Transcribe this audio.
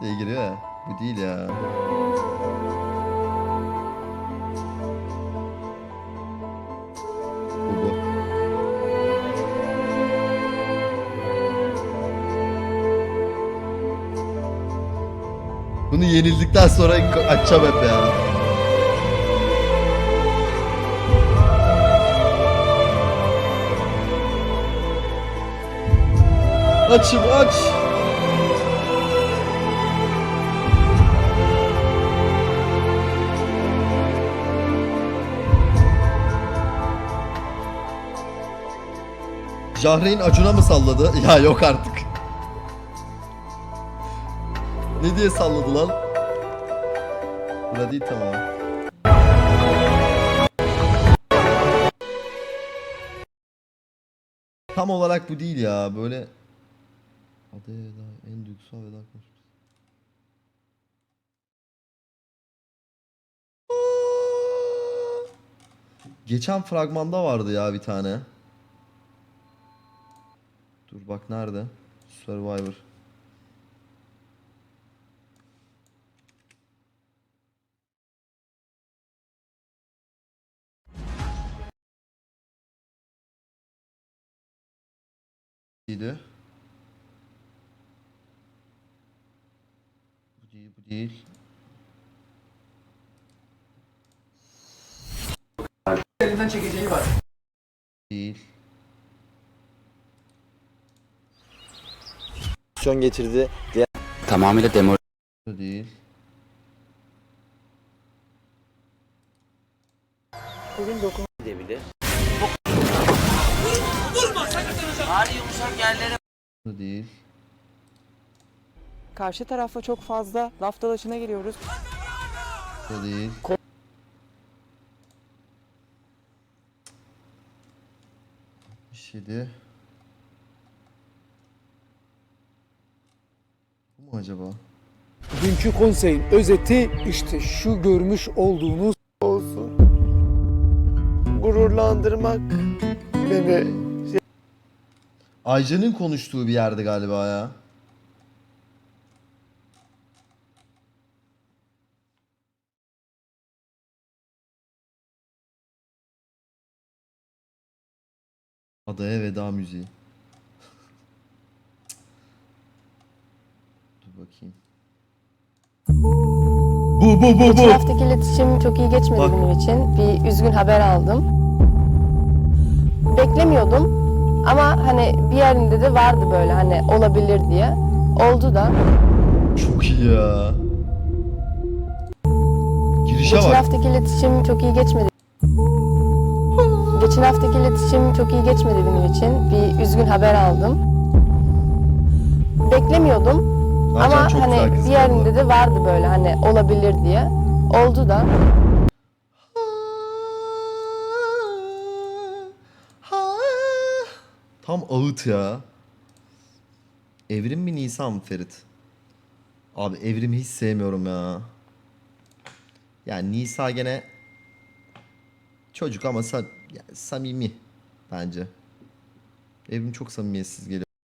diye giriyor ya. Bu değil ya. Bu bu. Bunu yenildikten sonra açacağım hep ya. Açım aç. Jahreyn Acun'a mı salladı? Ya yok artık. ne diye salladı lan? Bura değil tamam. Tam olarak bu değil ya. Böyle Adı en duygusal veda konuşması. Geçen fragmanda vardı ya bir tane. Dur bak nerede? Survivor. İyiydi. Bu değil, bu değil. elinden çekeceği var. Değil. Pozisyon getirdi. Tamamıyla demor Bu değil. Edebilir. Bu değil. Karşı tarafa çok fazla laf dalaşına giriyoruz. Bu değil. Bir şeydi. Bu mu acaba? Dünkü konseyin özeti işte şu görmüş olduğunuz Olsun. Gururlandırmak beni Aycan'ın konuştuğu bir yerde galiba ya. Adaya veda müziği. Bakayım. Bu bu bu bu. haftaki iletişim çok iyi geçmedi Bak. benim için. Bir üzgün haber aldım. Beklemiyordum ama hani bir yerinde de vardı böyle hani olabilir diye. Oldu da. Çok iyi ya. Girişe Geçen bak. haftaki iletişim çok iyi geçmedi. Geçen haftaki iletişim çok iyi geçmedi benim için. Bir üzgün haber aldım. Beklemiyordum Ama çok güzel hani kız arada. de vardı böyle hani olabilir diye. Oldu da. Tam ağıt ya. Evrim mi Nisan mı Ferit? Abi evrimi hiç sevmiyorum ya. Yani Nisa gene çocuk ama sa- ya samimi bence. Evrim çok samimiyetsiz geliyor.